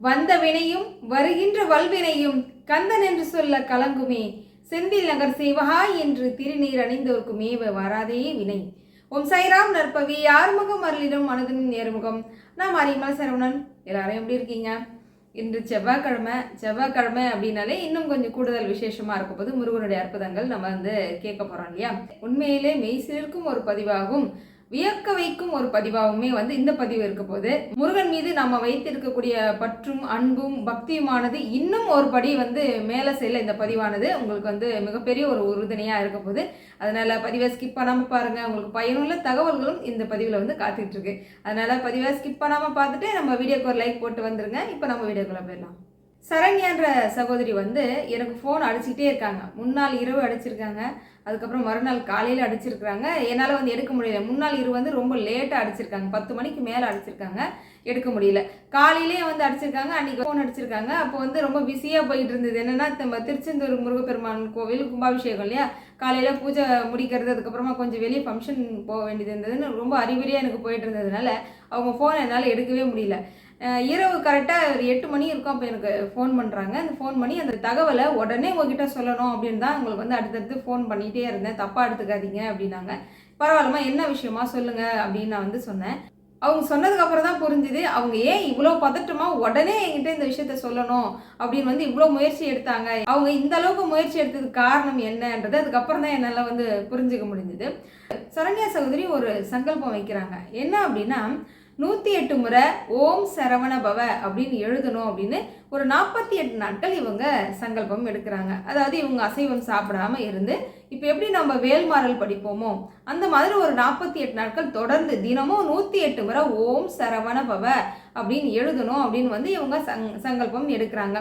வந்த வினையும் வருகின்ற வல்வினையும் கந்தன் என்று சொல்ல கலங்குமே. செந்தில் நகர் சிவகா என்று திருநீர் அணிந்தோர்க்கும் வராதே வினை. ஓம் சைராம் நற்பவி யார்முகம் அருளிடம் மனதின் நேர்முகம். நான் மாரியம்மா சரவணன். எல்லாரும் எப்படி இருக்கீங்க? இன்று செவ்வாய்க்கிழமை செவ்வாய்க்கிழமை அப்படின்னாலே இன்னும் கொஞ்சம் கூடுதல் விசேஷமா இருக்கும் போது முருகனுடைய அற்புதங்கள் நம்ம வந்து கேட்க போறோம் இல்லையா? உண்மையிலே மெய்சிலிருக்கும் ஒரு பதிவாகும். வியக்க வைக்கும் ஒரு பதிவாகவுமே வந்து இந்த பதிவு இருக்க போது முருகன் மீது நம்ம வைத்திருக்கக்கூடிய பற்றும் அன்பும் பக்தியுமானது இன்னும் ஒரு படி வந்து மேலே செல்ல இந்த பதிவானது உங்களுக்கு வந்து மிகப்பெரிய ஒரு உறுதுணையாக இருக்க போது அதனால பதிவை ஸ்கிப் பண்ணாமல் பாருங்கள் உங்களுக்கு பயனுள்ள தகவல்களும் இந்த பதிவில் வந்து காத்துக்கிட்டு இருக்கு. அதனால பதிவை ஸ்கிப் பண்ணாமல் பார்த்துட்டு நம்ம வீடியோக்கு ஒரு லைக் போட்டு வந்துருங்க. இப்போ நம்ம வீடியோக்குள்ள போயிடலாம். சரண்யான்ற சகோதரி வந்து எனக்கு ஃபோன் அடிச்சுக்கிட்டே இருக்காங்க. முன்னாள் இரவு அடிச்சிருக்காங்க. அதுக்கப்புறம் மறுநாள் காலையில் அடிச்சிருக்கிறாங்க. என்னால் வந்து எடுக்க முடியல. முன்னாள் இரு வந்து ரொம்ப லேட்டாக அடிச்சிருக்காங்க. பத்து மணிக்கு மேலே அடிச்சிருக்காங்க. எடுக்க முடியல. காலையிலேயே வந்து அடிச்சிருக்காங்க. அன்றைக்கி ஃபோன் அடிச்சிருக்காங்க. அப்போ வந்து ரொம்ப பிஸியாக போயிட்டு இருந்தது. என்னென்னா நம்ம திருச்செந்தூர் முருகப்பெருமான் கோவில் கும்பாபிஷேகம் இல்லையா? காலையில் பூஜை முடிக்கிறது அதுக்கப்புறமா கொஞ்சம் வெளியே ஃபங்க்ஷன் போக வேண்டியது இருந்ததுன்னு ரொம்ப அறிகுறியாக எனக்கு போயிட்டு இருந்ததுனால அவங்க ஃபோனை என்னால் எடுக்கவே முடியல. இரவு கரெக்டாக ஒரு எட்டு மணி இருக்கும். அப்போ எனக்கு ஃபோன் பண்ணுறாங்க அந்த ஃபோன் பண்ணி அந்த தகவலை உடனே உங்ககிட்ட சொல்லணும் அப்படின்னு தான் உங்களுக்கு வந்து அடுத்தடுத்து ஃபோன் பண்ணிகிட்டே இருந்தேன். தப்பாக எடுத்துக்காதீங்க அப்படின்னாங்க. பரவாயில்லம்மா என்ன விஷயமா சொல்லுங்க அப்படின்னு நான் வந்து சொன்னேன். அவங்க சொன்னதுக்கப்புறம் தான் புரிஞ்சுது. அவங்க ஏன் இவ்வளோ பதட்டமாக உடனே என்கிட்ட இந்த விஷயத்த சொல்லணும் அப்படின்னு வந்து இவ்வளோ முயற்சி எடுத்தாங்க. அவங்க இந்த அளவுக்கு முயற்சி எடுத்ததுக்கு காரணம் என்னன்றது அதுக்கப்புறம் தான் என்னால் வந்து புரிஞ்சுக்க முடிஞ்சுது. சரண்யா சகோதரி ஒரு சங்கல்பம் வைக்கிறாங்க. என்ன அப்படின்னா நூற்றி எட்டு முறை ஓம் சரவண பவ அப்படின்னு எழுதணும் அப்படின்னு ஒரு நாற்பத்தி எட்டு நாட்கள் இவங்க சங்கல்பம் எடுக்கிறாங்க. அதாவது இவங்க அசைவம் சாப்பிடாம இருந்து இப்போ எப்படி நம்ம வேல்மாறல் படிப்போமோ அந்த மாதிரி ஒரு நாற்பத்தி எட்டு நாட்கள் தொடர்ந்து தினமும் நூற்றி எட்டு முறை ஓம் சரவண பவ அப்படின்னு எழுதணும் அப்படின்னு வந்து இவங்க சங் சங்கல்பம் எடுக்கிறாங்க.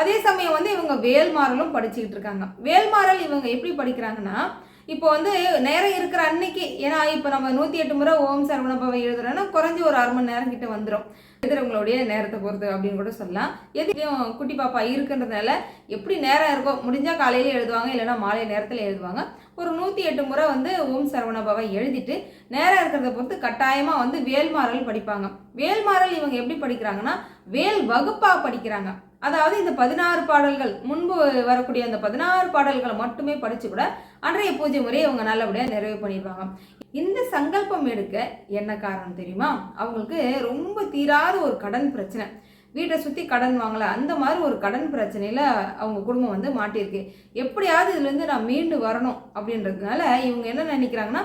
அதே சமயம் வந்து இவங்க வேல்மாறலும் படிச்சுக்கிட்டு இருக்காங்க. வேல்மாறல் இவங்க எப்படி படிக்கிறாங்கன்னா இப்போ வந்து நேரம் இருக்கிற அன்னைக்கு ஏன்னா இப்போ நம்ம நூற்றி எட்டு முறை ஓம் சரவணபவை எழுதுறோன்னா குறைஞ்சி ஒரு அரை மணி நேரம் கிட்ட வந்துடும் எழுதுறவங்களுடைய நேரத்தை பொறுத்து அப்படின்னு கூட சொல்லலாம். எதுக்கும் குட்டி பாப்பா இருக்குன்றதுனால எப்படி நேரம் இருக்கோ முடிஞ்சால் காலையில எழுதுவாங்க இல்லைன்னா மாலை நேரத்தில் எழுதுவாங்க. ஒரு நூற்றி எட்டு முறை வந்து ஓம் சரவணபாவை எழுதிட்டு நேரம் இருக்கிறத பொறுத்து கட்டாயமாக வந்து வேல்மாறல் படிப்பாங்க. வேல்மாறல் இவங்க எப்படி படிக்கிறாங்கன்னா வேல் வகுப்பாக படிக்கிறாங்க. அதாவது இந்த பதினாறு பாடல்கள் முன்பு வரக்கூடிய அந்த பதினாறு பாடல்களை மட்டுமே படித்து கூட அன்றைய பூஜை முறையை இவங்க நல்லபடியாக நிறைவு பண்ணிடுவாங்க. இந்த சங்கல்பம் எடுக்க என்ன காரணம் தெரியுமா? அவங்களுக்கு ரொம்ப தீராத ஒரு கடன் பிரச்சனை. வீட்டை சுற்றி கடன் வாங்கலை. அந்த மாதிரி ஒரு கடன் பிரச்சனையில் அவங்க குடும்பம் வந்து மாட்டியிருக்கு. எப்படியாவது இதுலேருந்து நான் மீண்டு வரணும் அப்படின்றதுனால இவங்க என்ன நினைக்கிறாங்கன்னா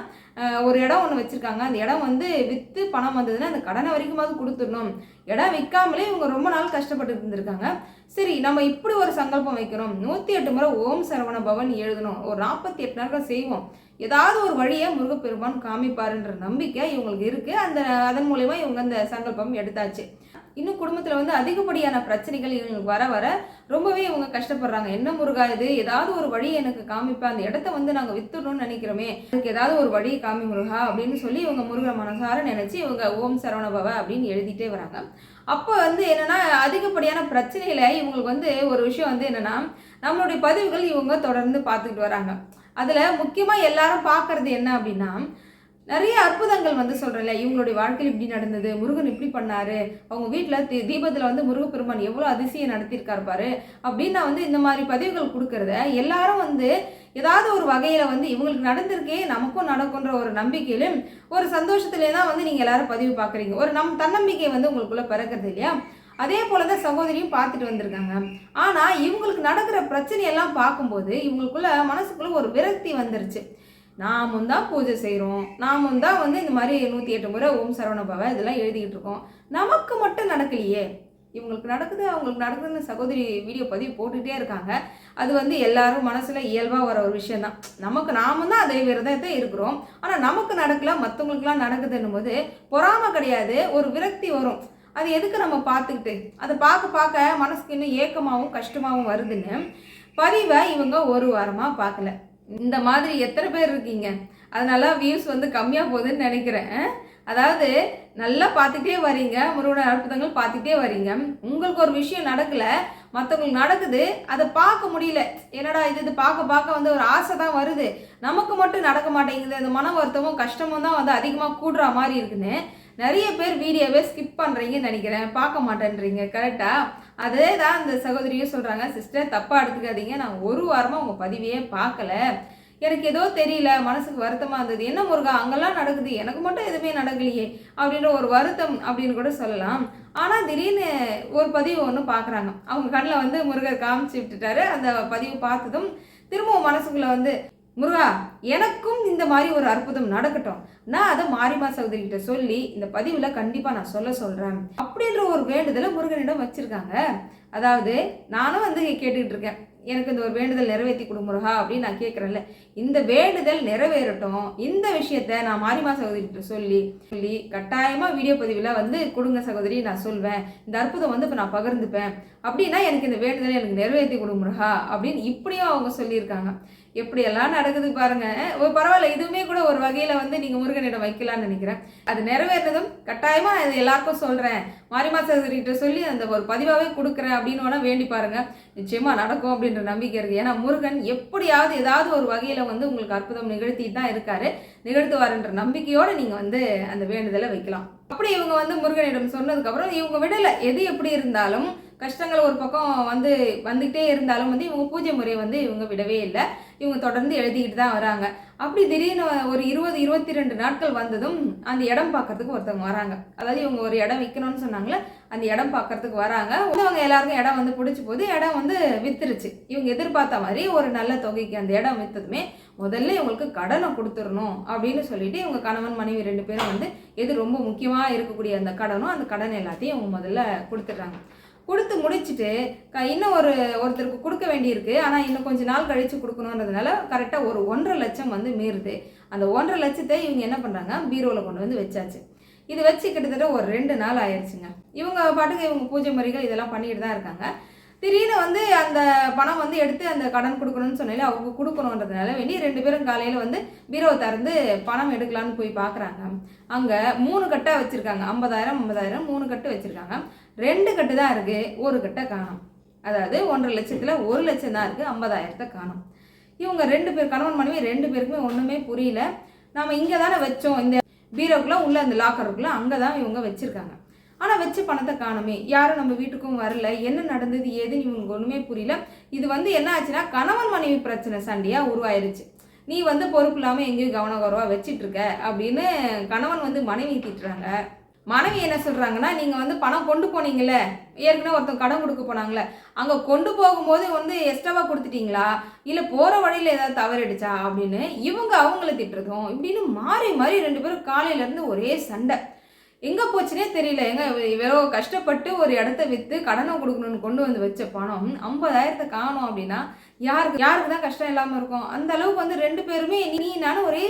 ஒரு இடம் ஒன்று வச்சுருக்காங்க. அந்த இடம் வந்து விற்று பணம் வந்ததுன்னா அந்த கடனை வரைக்குமாவது கொடுத்துடணும். இடம் விற்காமலே இவங்க ரொம்ப நாள் கஷ்டப்பட்டு இருந்திருக்காங்க. சரி நம்ம இப்படி ஒரு சங்கல்பம் வைக்கணும். நூற்றி எட்டு முறை ஓம் சரவண பவன் எழுதணும். ஒரு நாற்பத்தி எட்டு நாட்கள் செய்வோம். ஏதாவது ஒரு வழியை முருகப்பெருமான் காமிப்பாருன்ற நம்பிக்கை இவங்களுக்கு இருக்குது அந்த அதன் மூலயமா இவங்க அந்த சங்கல்பம் எடுத்தாச்சு. இன்னும் குடும்பத்தில் வந்து அதிகப்படியான பிரச்சனைகள் இவங்களுக்கு வர வர ரொம்பவே இவங்க கஷ்டப்படுறாங்க. என்ன முருகா இது? ஏதாவது ஒரு வழி எனக்கு காமிப்பா? அந்த இடத்த வந்து நாங்கள் வித்துடணும்னு நினைக்கிறோமே. அதுக்கு ஏதாவது ஒரு வழி காமி முருகா அப்படின்னு சொல்லி இவங்க முருக மனசார நினச்சி இவங்க ஓம் சரவணபவ அப்படின்னு எழுதிட்டே வராங்க. அப்போ வந்து என்னென்னா அதிகப்படியான பிரச்சனையில் இவங்களுக்கு வந்து ஒரு விஷயம் வந்து என்னென்னா நம்மளுடைய பதிவுகள் இவங்க தொடர்ந்து பார்த்துக்கிட்டு வராங்க. அதில் முக்கியமாக எல்லாரும் பார்க்கறது என்ன அப்படின்னா நிறைய அற்புதங்கள் வந்து சொல்கிறேன்ல இவங்களுடைய வாழ்க்கையில் இப்படி நடந்தது முருகன் இப்படி பண்ணாரு அவங்க வீட்டில் தீ தீபத்தில் வந்து முருகப்பெருமான் எவ்வளோ அதிசயம் நடத்தியிருக்கார் பாரு அப்படின்னு நான் வந்து இந்த மாதிரி பதிவுகள் கொடுக்கறத எல்லாரும் வந்து ஏதாவது ஒரு வகையில் வந்து இவங்களுக்கு நடந்திருக்கே நமக்கும் நடக்குன்ற ஒரு நம்பிக்கையிலும் ஒரு சந்தோஷத்துலேயே தான் வந்து நீங்கள் எல்லாரும் பதிவு பார்க்குறீங்க. ஒரு நம் தன்னம்பிக்கை வந்து உங்களுக்குள்ளே பிறக்கிறது இல்லையா? அதே போல தான் சகோதரியும் பார்த்துட்டு வந்திருக்காங்க. ஆனால் இவங்களுக்கு நடக்கிற பிரச்சனையெல்லாம் பார்க்கும்போது இவங்களுக்குள்ள மனசுக்குள்ள ஒரு விரக்தி வந்துருச்சு. நாமும் தான் பூஜை செய்கிறோம் நாமும் தான் வந்து இந்த மாதிரி நூற்றி எட்டு முறை ஓம் சரவண பவ இதெல்லாம் எழுதிக்கிட்டு இருக்கோம். நமக்கு மட்டும் நடக்கலையே. இவங்களுக்கு நடக்குது அவங்களுக்கு நடக்குதுன்னு சகோதரி வீடியோ பதிவு போட்டுகிட்டே இருக்காங்க. அது வந்து எல்லாரும் மனசில் இயல்பாக வர ஒரு விஷயம் தான். நமக்கு நாம தான் அதே விரதத்தை இருக்கிறோம். ஆனால் நமக்கு நடக்கல மற்றவங்களுக்குலாம் நடக்குதுன்னும் போது பொறாமை கிடையாது ஒரு விரக்தி வரும். அது எதுக்கு நம்ம பார்த்துக்கிட்டு? அதை பார்க்க பார்க்க மனசுக்கு இன்னும் ஏக்கமாகவும் கஷ்டமாகவும் வருதுன்னு பதிவை இவங்க ஒரு வாரமாக பார்க்கல. இந்த மாதிரி எத்தனை பேர் இருக்கீங்க? அதனால வியூஸ் வந்து கம்மியாக போகுதுன்னு நினைக்கிறேன். அதாவது நல்லா பார்த்துட்டே வரீங்க. முருகனோட அற்புதங்கள் பார்த்துட்டே வரீங்க. உங்களுக்கு ஒரு விஷயம் நடக்கலை. மற்றவங்களுக்கு நடக்குது. அதை பார்க்க முடியல. என்னடா இது? இது பார்க்க பார்க்க வந்து ஒரு ஆசை தான் வருது. நமக்கு மட்டும் நடக்க மாட்டேங்குது. அந்த மன வருத்தமும் கஷ்டமும் தான் வந்து அதிகமாக கூடுற மாதிரி இருக்குன்னு நிறைய பேர் வீடியோவே ஸ்கிப் பண்ணுறீங்கன்னு நினைக்கிறேன். பார்க்க மாட்டேன்றீங்க. கரெக்டாக அதே தான் அந்த சகோதரியும் சொல்கிறாங்க சிஸ்டர் தப்பாக எடுத்துக்காதீங்க. நான் ஒரு வாரமாக உங்கள் பதிவையே பார்க்கல. எனக்கு ஏதோ தெரியல. மனசுக்கு வருத்தமாக இருந்தது. என்ன முருகா? அங்கெல்லாம் நடக்குது. எனக்கு மட்டும் எதுவுமே நடக்கலையே. அப்படின்ற ஒரு வருத்தம் அப்படின்னு கூட சொல்லலாம். ஆனால் திடீர்னு ஒரு பதிவு ஒன்று பார்க்குறாங்க. அவங்க கண்ணில் வந்து முருகர் காமிச்சு விட்டுட்டாரு அந்த பதிவு பார்த்ததும் திரும்பவும் மனசுக்குள்ளே வந்து முருகா எனக்கும் இந்த மாதிரி ஒரு அற்புதம் நடக்கட்டும். நான் அதை மாரிமா சகோதரிகிட்ட சொல்லி இந்த பதிவில் கண்டிப்பாக நான் சொல்ல சொல்கிறேன் அப்படின்ற ஒரு வேண்டுதலை முருகனிடம் வச்சுருக்காங்க. அதாவது நானும் வந்து கேட்டுக்கிட்டு இருக்கேன். எனக்கு இந்த ஒரு வேண்டுதல் நிறைவேற்றி கொடு முருகா அப்படின்னு நான் கேட்குறேன்ல இந்த வேண்டுதல் நிறைவேறட்டும். இந்த விஷயத்த நான் மாரிமா சகோதரி கிட்ட சொல்லி சொல்லி கட்டாயமாக வீடியோ பதிவில் வந்து கொடுங்க சகோதரி நான் சொல்வேன். இந்த அற்புதம் வந்து இப்போ நான் பகிர்ந்துப்பேன். அப்படின்னா எனக்கு இந்த வேண்டுதலை எனக்கு நிறைவேற்றி கொடு முருகா அப்படின்னு இப்படியும் அவங்க சொல்லியிருக்காங்க. எப்படியெல்லாம் நடக்குது பாருங்க. ஓ பரவாயில்ல. இதுவுமே கூட ஒரு வகையில் வந்து நீங்கள் முருகனிடம் வைக்கலாம்னு நினைக்கிறேன். அது நிறைவேறினதும் கட்டாயமாக இது எல்லாருக்கும் சொல்கிறேன் மாரிமா சகோதரிகிட்ட சொல்லி அந்த ஒரு பதிவாகவே கொடுக்குறேன் அப்படின்னு வேணால் வேண்டி பாருங்க. நிச்சயமாக நடக்கும் அப்படின்ற நம்பிக்கை இருக்குது ஏன்னா முருகன் எப்படியாவது ஏதாவது ஒரு வகையில் வந்து உங்களுக்கு அற்புதம் நிகழ்த்திட்டு தான் இருக்காரு. நிகழ்த்துவாருன்ற நம்பிக்கையோடு நீங்கள் வந்து அந்த வேண்டுதலை வைக்கலாம். அப்படி இவங்க வந்து முருகனிடம் சொன்னதுக்கப்புறம் இவங்க விடலை. எது எப்படி இருந்தாலும் கஷ்டங்கள் ஒரு பக்கம் வந்து வந்துக்கிட்டே இருந்தாலும் வந்து இவங்க பூஜை முறையை வந்து இவங்க விடவே இல்லை. இவங்க தொடர்ந்து எழுதிக்கிட்டு தான் வராங்க. அப்படி திடீர்னு ஒரு இருபது இருபத்தி ரெண்டு நாட்கள் வந்ததும் அந்த இடம் பார்க்கறதுக்கு ஒருத்தவங்க வராங்க. அதாவது இவங்க ஒரு இடம் விற்கணும்னு சொன்னாங்களே அந்த இடம் பார்க்கறதுக்கு வராங்க. அவங்க எல்லாருக்கும் இடம் வந்து பிடிச்சி போது இடம் வந்து வித்துருச்சு. இவங்க எதிர்பார்த்த மாதிரி ஒரு நல்ல தொகைக்கு அந்த இடம் விற்றதுமே முதல்ல இவங்களுக்கு கடனை கொடுத்துடணும் அப்படின்னு சொல்லிட்டு இவங்க கணவன் மனைவி ரெண்டு பேரும் வந்து எது ரொம்ப முக்கியமாக இருக்கக்கூடிய அந்த கடனும் அந்த கடன் எல்லாத்தையும் இவங்க முதல்ல கொடுத்துட்றாங்க. கொடுத்து முடிச்சுட்டு க இன்னும் ஒரு ஒருத்தருக்கு கொடுக்க வேண்டியிருக்கு. ஆனால் இன்னும் கொஞ்சம் நாள் கழித்து கொடுக்கணுன்றதுனால கரெக்டாக ஒரு ஒன்றரை லட்சம் வந்து மீறுது. அந்த ஒன்றரை லட்சத்தை இவங்க என்ன பண்ணுறாங்க பீரோவில் கொண்டு வந்து வச்சாச்சு. இது வச்சு கிட்டத்தட்ட ஒரு ரெண்டு நாள் ஆயிடுச்சுங்க இவங்க பாட்டுக்கு இவங்க பூஜை முறைகள் இதெல்லாம் பண்ணிட்டு தான் இருக்காங்க. திடீர்னு வந்து அந்த பணம் வந்து எடுத்து அந்த கடன் கொடுக்கணும்னு சொன்னாலே அவங்க கொடுக்கணுன்றதுனால வேண்டி ரெண்டு பேரும் காலையில் வந்து பீரோவை திறந்து பணம் எடுக்கலான்னு போய் பார்க்குறாங்க அங்கே மூணு கட்டாக வச்சுருக்காங்க. ஐம்பதாயிரம் ஐம்பதாயிரம் மூணு கட்டு வச்சுருக்காங்க. ரெண்டு கட்டு தான் இருக்குது ஒரு கட்டை காணும். அதாவது ஒன்றரை லட்சத்தில் ஒரு லட்சம் தான் இருக்குது ஐம்பதாயிரத்தை காணும். இவங்க ரெண்டு பேர் கணவன் மனைவி ரெண்டு பேருக்குமே ஒன்றுமே புரியல. நாம் இங்கே தானே வச்சோம். இந்த பீரோக்குள்ளே உள்ள அந்த லாக்கருக்குள்ளே அங்கே தான் இவங்க வச்சுருக்காங்க. ஆனால் வச்ச பணத்தை காணுமே. யாரும் நம்ம வீட்டுக்கும் வரல. என்ன நடந்தது ஏதுன்னு இவங்களுக்கு ஒன்றுமே புரியல. இது வந்து என்ன ஆச்சுன்னா கணவன் மனைவி பிரச்சனை சண்டையாக உருவாயிருச்சு. நீ வந்து பொறுப்பு இல்லாமல் எங்கேயும் கவனக்குறவாக வச்சிட்ருக்க அப்படின்னு கணவன் வந்து மனைவி திட்டுறாங்க. மனைவி என்ன சொல்கிறாங்கன்னா நீங்கள் வந்து பணம் கொண்டு போனீங்கல்ல ஏற்கனவே ஒருத்தன் கடன் கொடுக்க போனாங்களே அங்கே கொண்டு போகும்போது வந்து எக்ஸ்ட்ராவாக கொடுத்துட்டீங்களா? இல்லை போகிற வழியில் ஏதாவது தவறிடுச்சா அப்படின்னு இவங்க அவங்கள திட்டுறதும் இப்படின்னு மாறி மாறி ரெண்டு பேரும் காலையிலேருந்து ஒரே சண்டை. எங்கே போச்சுனே தெரியல. எங்க இவ்வளோ கஷ்டப்பட்டு ஒரு இடத்த விற்று கடனை கொடுக்கணும்னு கொண்டு வந்து வச்ச பணம் ஐம்பதாயிரத்தை காணும் அப்படின்னா யாருக்கு யாருக்கு தான் கஷ்டம் இல்லாமல் இருக்கும்? அந்த அளவுக்கு வந்து ரெண்டு பேருமே நீ நானும் ஒரே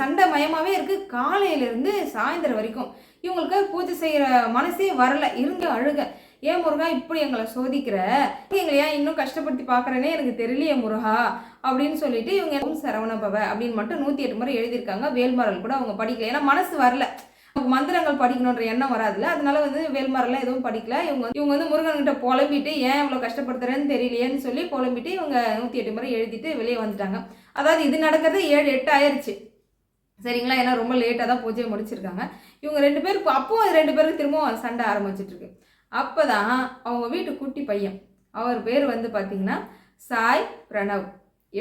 சண்டை மயமாகவே இருக்குது காலையிலேருந்து சாயந்தரம் வரைக்கும். இவங்களுக்கு பூஜை செய்கிற மனசே வரல. இருந்து அழுக. ஏன் முருகா இப்படி எங்களை சோதிக்கிற? எங்களை ஏன் இன்னும் கஷ்டப்படுத்தி பார்க்குறேனே எனக்கு தெரியலையே முருகா அப்படின்னு சொல்லிட்டு இவங்க ஓம் சரவணபவ அப்படின்னு மட்டும் நூற்றி எட்டு முறை எழுதியிருக்காங்க. வேல்மரல் கூட அவங்க படிக்கல. ஏன்னா மனசு வரல. மந்திரங்கள் படிக்கணுன்ற எண்ணம் வராதுல்ல. அதனால வந்து வேல்மரெல்லாம் எதுவும் படிக்கல. இவங்க இவங்க வந்து முருகன்கிட்ட புலம்பிட்டு ஏன் இவ்வளோ கஷ்டப்படுத்துறேன்னு தெரியலையேன்னு சொல்லி புலம்பிட்டு இவங்க நூற்றி எட்டு முறை எழுதிட்டு வெளியே வந்துட்டாங்க. அதாவது இது நடக்கிறது ஏழு எட்டு ஆயிடுச்சு சரிங்களா? ஏன்னா ரொம்ப லேட்டாக தான் பூஜையை முடிச்சிருக்காங்க. இவங்க ரெண்டு பேருக்கு அப்பவும் ரெண்டு பேருக்கு திரும்பவும் சண்டை ஆரம்பிச்சிட்ருக்கு அப்போ தான் அவங்க வீட்டு குட்டி பையன் அவர் பேர் வந்து பார்த்தீங்கன்னா சாய் பிரணவ்.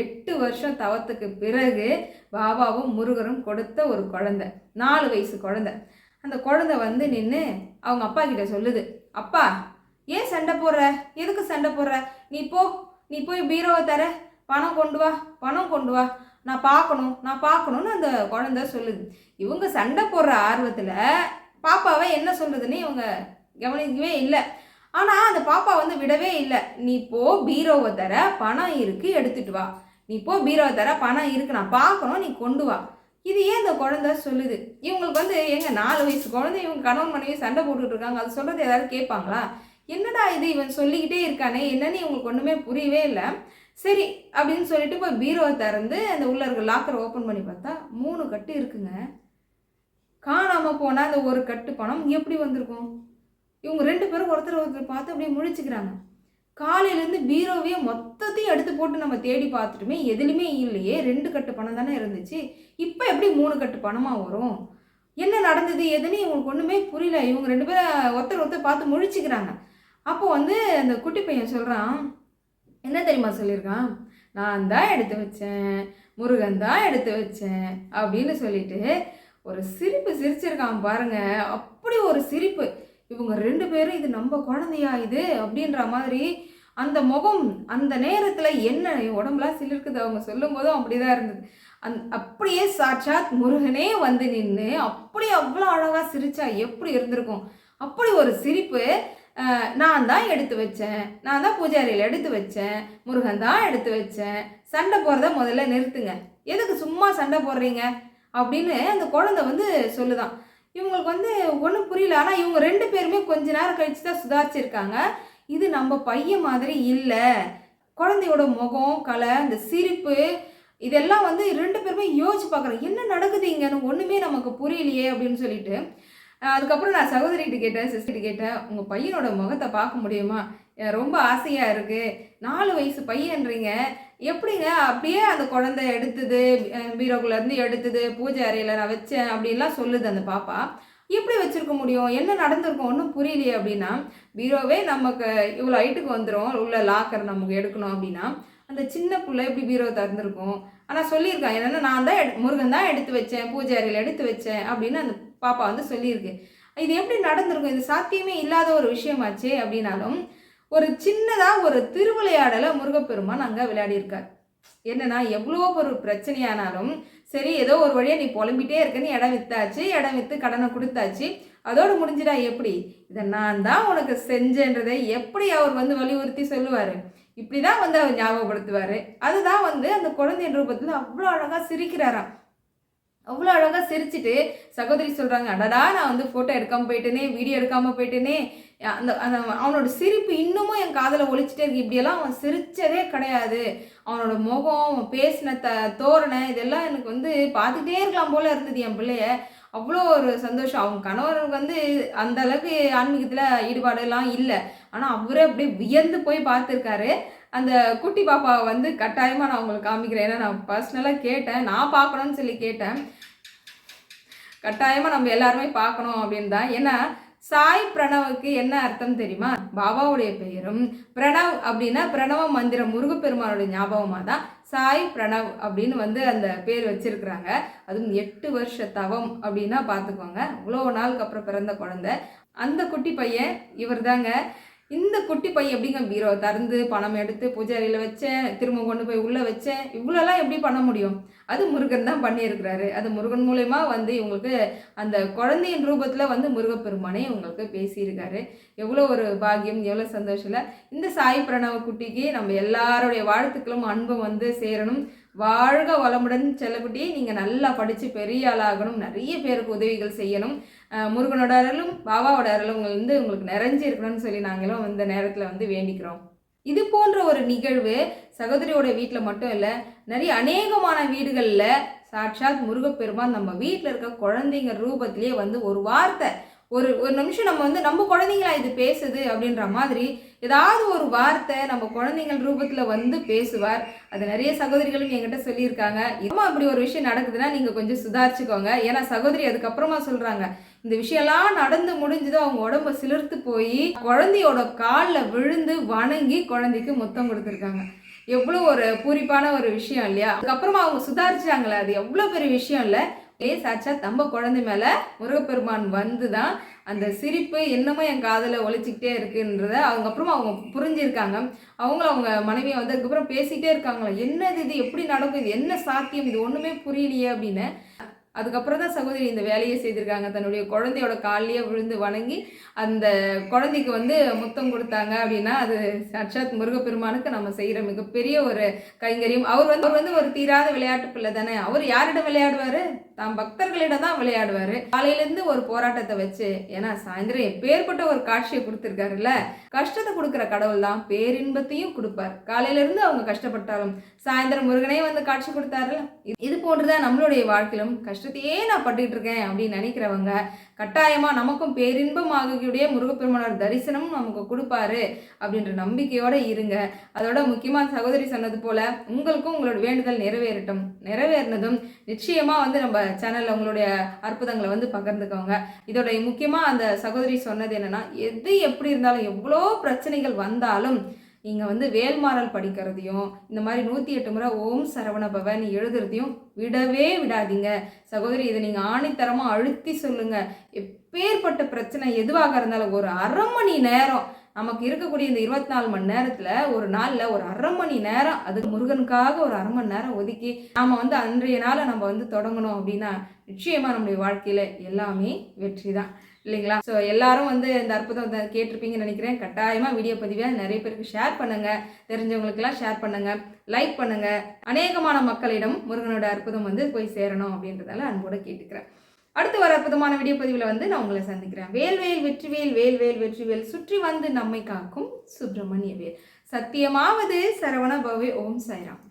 எட்டு வருஷம் தவத்துக்கு பிறகு பாபாவும் முருகரும் கொடுத்த ஒரு குழந்தை நாலு வயசு குழந்தை. அந்த குழந்தை வந்து நின்று அவங்க அப்பா கிட்ட சொல்லுது அப்பா ஏன் சண்டை போடுற? எதுக்கு சண்டை போடுற? நீ போ நீ போய் பீரோவை தர பணம் கொண்டு வா பணம் கொண்டு வா. நான் பார்க்கணும் நான் பார்க்கணும்னு அந்த குழந்தை சொல்லுது. இவங்க சண்டை போடுற ஆர்வத்தில் பாப்பாவை என்ன சொல்லுதுன்னு இவங்க கவனிக்கவே இல்லை. ஆனால் அந்த பாப்பா வந்து விடவே இல்லை. நீ போ பீரோவை தர பணம் இருக்குது எடுத்துட்டு வா. நீ போ பீரோவை தர பணம் இருக்கு நான் பார்க்கணும் நீ கொண்டு வா. இது ஏன் இந்த குழந்தை சொல்லுது? இவங்களுக்கு வந்து எங்க நாலு வயசு குழந்தை இவங்க கணவன் மனைவி சண்டை போட்டுட்டு இருக்காங்க அது சொல்கிறது ஏதாவது கேட்பாங்களா? என்னடா இது? இவன் சொல்லிக்கிட்டே இருக்கானே என்னன்னு இவங்களுக்கு ஒன்றுமே புரியவே இல்லை. சரி அப்படின்னு சொல்லிட்டு போய் பீரோவை திறந்து அந்த உள்ள இருக்க லாக்கரை ஓப்பன் பண்ணி பார்த்தா மூணு கட்டு இருக்குங்க. காணாமல் போனால் அந்த ஒரு கட்டு பணம் எப்படி வந்திருக்கும்? இவங்க ரெண்டு பேரும் ஒருத்தர் ஒருத்தர் பார்த்து அப்படியே முழிச்சுக்கிறாங்க. காலையிலேருந்து பீரோவையே மொத்தத்தையும் எடுத்து போட்டு நம்ம தேடி பார்த்துட்டுமே எதுலையுமே இல்லையே ரெண்டு கட்டு பணம் தானே இருந்துச்சு. இப்போ எப்படி மூணு கட்டு பணமாக வரும்? என்ன நடந்தது எதுன்னு இவங்களுக்கு ஒன்றுமே புரியல. இவங்க ரெண்டு பேரும் ஒருத்தர் ஒருத்தர் பார்த்து முழிச்சுக்கிறாங்க. அப்போ வந்து அந்த குட்டி பையன் சொல்கிறான் என்ன தெரியுமா சொல்லியிருக்கான்? நான் தான் எடுத்து வச்சேன் முருகன் தான் எடுத்து வச்சேன் அப்படின்னு சொல்லிட்டு ஒரு சிரிப்பு சிரிச்சிருக்கான் பாருங்க. அப்படி ஒரு சிரிப்பு. இவங்க ரெண்டு பேரும் இது நம்ம குழந்தையா இது? அப்படின்ற மாதிரி அந்த முகம் அந்த நேரத்தில் என்ன உடம்புலாம் சிலிருக்குது அவங்க சொல்லும் போதும் அப்படிதான் இருந்தது. அந் அப்படியே சாட்சாத் முருகனே வந்து நின்று அப்படி அவ்வளோ அழகாக சிரிச்சா எப்படி இருந்திருக்கும்? அப்படி ஒரு சிரிப்பு நான் தான் எடுத்து வச்சேன். நான் தான் பூஜாரியில் எடுத்து வச்சேன். முருகன் தான் எடுத்து வச்சேன். சண்டை போடுறத முதல்ல நிறுத்துங்க. எதுக்கு சும்மா சண்டை போடுறீங்க? அப்படின்னு அந்த குழந்தை வந்து சொல்லுதான். இவங்களுக்கு வந்து ஒன்றும் புரியல. ஆனால் இவங்க ரெண்டு பேருமே கொஞ்ச நேரம் கழிச்சு தான் சுதாரிச்சிருக்காங்க. இது நம்ம பையன் மாதிரி இல்லை. குழந்தையோட முகம் கலை அந்த சிரிப்பு இதெல்லாம் வந்து ரெண்டு பேருமே யோசிச்சு பார்க்குறோம் என்ன நடக்குது இங்கன்னு ஒன்றுமே நமக்கு புரியலையே அப்படின்னு சொல்லிட்டு அதுக்கப்புறம் நான் சகோதரிகிட்ட கேட்டேன் சிஸ்டர்கிட்ட கேட்டேன் உங்கள் பையனோட முகத்தை பார்க்க முடியுமா? ரொம்ப ஆசையாக இருக்குது நாலு வயசு பையன்றீங்க. எப்படிங்க அப்படியே அந்த குழந்தை எடுத்தது பீரோக்குள்ளேருந்து எடுத்தது பூஜை அறையில் நான் வச்சேன் அப்படின்லாம் சொல்லுது அந்த பாப்பா. எப்படி வச்சுருக்க முடியும்? என்ன நடந்திருக்கும்? ஒன்றும் புரியலையே அப்படின்னா பீரோவே நமக்கு இவ்வளோ ஹைட்டுக்கு வந்துடும் உள்ள லாக்கர் நமக்கு எடுக்கணும் அப்படின்னா அந்த சின்ன பிள்ளை எப்படி பீரோ திறந்துருக்கும்? ஆனால் சொல்லியிருக்கான் என்னென்னா நான் தான் எடு முருகன் தான் எடுத்து வச்சேன் பூஜை அறையில் எடுத்து வச்சேன் அப்படின்னு அந்த பாப்பா வந்து சொல்லியிருக்கு. இது எப்படி நடந்திருக்கும்? இது சாத்தியமே இல்லாத ஒரு விஷயமாச்சே அப்படின்னாலும் ஒரு சின்னதாக ஒரு திருவிளையாடலை முருகப்பெருமான் அங்கே விளையாடியிருக்கார். என்னன்னா எவ்வளோ ஒரு பிரச்சனையானாலும் சரி ஏதோ ஒரு வழியாக நீ புலம்பிட்டே இருக்கன்னு இடம் வித்தாச்சு இடம் விற்று கடனை கொடுத்தாச்சு அதோடு முடிஞ்சிடா எப்படி? இதை நான் தான் உனக்கு செஞ்சேன்றதை எப்படி அவர் வந்து வலியுறுத்தி சொல்லுவார்? இப்படி தான் வந்து அவர் ஞாபகப்படுத்துவார். அதுதான் வந்து அந்த குழந்தையின் ரூபத்தில் அவ்வளோ அழகாக சிரிக்கிறாராம். அவ்வளோ அழகாக சிரிச்சிட்டு சகோதரி சொல்கிறாங்க அடடா நான் வந்து ஃபோட்டோ எடுக்காமல் போயிட்டேனே வீடியோ எடுக்காமல் போயிட்டேனே. அந்த அந்த அவனோட சிரிப்பு இன்னமும் என் காதில் ஒழிச்சிட்டே இருக்கு. இப்படியெல்லாம் அவன் சிரித்ததே கிடையாது. அவனோட முகம் அவன் பேசின த தோரணை இதெல்லாம் எனக்கு வந்து பார்த்துக்கிட்டே இருக்கலாம் போல் இருந்தது என் பிள்ளைய. அவ்வளோ ஒரு சந்தோஷம். அவங்க கணவர் வந்து அந்த அளவுக்கு ஆன்மீகத்தில் ஈடுபாடெல்லாம் இல்லை. ஆனால் அவரே அப்படியே வியந்து போய் பார்த்துருக்காரு. அந்த குட்டி பாப்பாவை வந்து கட்டாயமாக நான் உங்களுக்கு காமிக்கிறேன். ஏன்னா நான் பர்சனலாக கேட்டேன். நான் பார்க்கணும்னு சொல்லி கேட்டேன். கட்டாயமாக நம்ம எல்லாருமே பார்க்கணும் அப்படின்னு தான். ஏன்னா சாய் பிரணவுக்கு என்ன அர்த்தம் தெரியுமா? பாபாவுடைய பெயரும் பிரணவ் அப்படின்னா பிரணவ மந்திரம் முருகப்பெருமானுடைய ஞாபகமாக தான் சாய் பிரணவ் அப்படின்னு வந்து அந்த பேர் வச்சிருக்கிறாங்க. அதுவும் எட்டு வருஷ தவம் அப்படின்னா பார்த்துக்கோங்க. இவ்வளோ நாளுக்கு அப்புறம் பிறந்த குழந்தை. அந்த குட்டி பையன் இவர் தாங்க இந்த குட்டி பையன் எப்படிங்க பீரோ திறந்து பணம் எடுத்து பூஜாரியில் வச்சேன் திரும்ப கொண்டு போய் உள்ளே வச்சேன்? இவ்வளோலாம் எப்படி பண்ண முடியும்? அது முருகன் தான் பண்ணியிருக்கிறாரு. அது முருகன் மூலயமா வந்து இவங்களுக்கு அந்த குழந்தையின் ரூபத்தில் வந்து முருகப்பெருமானே உங்களுக்கு பேசியிருக்காரு. எவ்வளோ ஒரு பாக்கியம் எவ்வளோ சந்தோஷம் இல்லை. இந்த சாய் பிரணவ குட்டிக்கு நம்ம எல்லாருடைய வாழ்த்துக்களும் அன்பும் வந்து சேரணும். வாழ்க வளமுடன் செல்லக்குட்டி நீங்கள் நல்லா படித்து பெரிய ஆளாகணும். நிறைய பேருக்கு உதவிகள் செய்யணும். முருகனோட அருளும் பாபாவோட அருளும் வந்து உங்களுக்கு நிறைஞ்சு இருக்கணும்னு சொல்லி நாங்களும் இந்த நேரத்தில் வந்து வேண்டிக்கிறோம். இது போன்ற ஒரு நிகழ்வு சகோதரியோட வீட்டில் மட்டும் இல்லை நிறைய அநேகமான வீடுகளில் சாட்சாத் முருகப்பெருமான் நம்ம வீட்டில் இருக்க குழந்தைங்க ரூபத்திலேயே வந்து ஒரு வார்த்தை ஒரு ஒரு நிமிஷம் நம்ம வந்து நம்ம குழந்தைங்களா இது பேசுது அப்படின்ற மாதிரி ஏதாவது ஒரு வார்த்தை நம்ம குழந்தைங்கள் ரூபத்தில் வந்து பேசுவார். அது நிறைய சகோதரிகளும் என்கிட்ட சொல்லியிருக்காங்க. அம்மா அப்படி ஒரு விஷயம் நடக்குதுன்னா நீங்கள் கொஞ்சம் சுதாரிச்சுக்கோங்க. ஏன்னா சகோதரி அதுக்கப்புறமா சொல்கிறாங்க இந்த விஷயம்லாம் நடந்து முடிஞ்சதும் அவங்க உடம்ப சிலிர்த்து போய் குழந்தையோட காலில் விழுந்து வணங்கி குழந்தைக்கு முத்தம் கொடுத்துருக்காங்க. எவ்வளோ ஒரு பூரிப்பான ஒரு விஷயம் இல்லையா? அதுக்கப்புறமா அவங்க சுதாரிச்சாங்களே அது எவ்வளோ பெரிய விஷயம் இல்லை. ஏ சாச்சா தம்ப குழந்தை மேலே முருகப்பெருமான் வந்து தான் அந்த சிரிப்பு என்னமோ என் காதில் ஒழிச்சிக்கிட்டே இருக்குன்றத அவங்க அப்புறமா அவங்க புரிஞ்சிருக்காங்க. அவங்கள அவங்க மனைவியை வந்து அதுக்கப்புறம் பேசிக்கிட்டே இருக்காங்களா என்னது இது? எப்படி நடக்கும்? இது என்ன சாத்தியம்? இது ஒன்றுமே புரியலையே அப்படின்னு அதுக்கப்புறம் தான் சகோதரி இந்த வேலையை செய்திருக்காங்க. தன்னுடைய குழந்தையோட காலிலேயே விழுந்து வணங்கி அந்த குழந்தைக்கு வந்து முத்தம் கொடுத்தாங்க அப்படின்னா அது சாட்சாத் முருகப்பெருமானுக்கு நம்ம செய்கிற மிகப்பெரிய ஒரு கைங்கரியம். அவர் வந்து அவர் வந்து ஒரு தீராத விளையாட்டு பிள்ளை தானே. அவர் யாரிடம் விளையாடுவார்? தாம் பக்தர்களிடம் தான் விளையாடுவார். காலையிலேருந்து ஒரு போராட்டத்தை வச்சு ஏன்னா சாயந்தரம் எப்பேற்பட்ட ஒரு காட்சியை கொடுத்துருக்காருல்ல கஷ்டத்தை கொடுக்குற கடவுள் தான் பேரின்பத்தையும் கொடுப்பார். காலையிலேருந்து அவங்க கஷ்டப்பட்டாலும் சாயந்தரம் முருகனே வந்து காட்சி கொடுத்தாருல இது- இது போன்றுதான் நம்மளுடைய வாழ்க்கையிலும் கஷ்ட கஷ்டத்தையே நான் பட்டுக்கிட்டு இருக்கேன் அப்படின்னு நினைக்கிறவங்க கட்டாயமாக நமக்கும் பேரின்பம் ஆகக்கூடிய முருகப்பெருமானார் தரிசனமும் நமக்கு கொடுப்பாரு அப்படின்ற நம்பிக்கையோடு இருங்க. அதோட முக்கியமாக சகோதரி சொன்னது போல் உங்களுக்கும் உங்களோட வேண்டுதல் நிறைவேறட்டும். நிறைவேறினதும் நிச்சயமாக வந்து நம்ம சேனலில் உங்களுடைய அற்புதங்களை வந்து பகிர்ந்துக்கோங்க. இதோட முக்கியமாக அந்த சகோதரி சொன்னது என்னென்னா எது எப்படி இருந்தாலும் எவ்வளோ பிரச்சனைகள் வந்தாலும் நீங்கள் வந்து வேல்மாறல் படிக்கிறதையும் இந்த மாதிரி நூற்றி எட்டு முறை ஓம் சரவண பவன் எழுதுறதையும் விடவே விடாதீங்க. சகோதரி இதை நீங்கள் ஆணித்தரமாக அழுத்தி சொல்லுங்கள் எப்பேற்பட்ட பிரச்சனை எதுவாக இருந்தாலும் ஒரு அரை மணி நேரம் நமக்கு இருக்கக்கூடிய இந்த இருபத்தி நாலு மணி நேரத்தில் ஒரு நாளில் ஒரு அரை மணி நேரம் அது முருகனுக்காக ஒரு அரை மணி நேரம் ஒதுக்கி நாம் வந்து அன்றைய நாளை நம்ம வந்து தொடங்கணும் அப்படின்னா நிச்சயமாக நம்முடைய வாழ்க்கையில் எல்லாமே வெற்றி தான் இல்லைங்களா? ஸோ எல்லாரும் வந்து இந்த அற்புதம் வந்து கேட்டிருப்பீங்கன்னு நினைக்கிறேன். கட்டாயமாக வீடியோ பதிவை நிறைய பேருக்கு ஷேர் பண்ணுங்கள் தெரிஞ்சவங்களுக்கெல்லாம் ஷேர் பண்ணுங்கள் லைக் பண்ணுங்கள் அநேகமான மக்களிடம் முருகனோட அற்புதம் வந்து போய் சேரணும் அப்படின்றதால அன்போடு கேட்டுக்கிறேன். அடுத்து வர அற்புதமான வீடியோ பதிவில் வந்து நான் உங்களை சந்திக்கிறேன். வேல்வேல் வெற்றிவேல் வேல்வேல் வெற்றிவேல் சுற்றி வந்து நம்மை காக்கும் சுப்பிரமணிய வேல். சத்தியமாவது சரவண பவே ஓம் சாய்ராம்.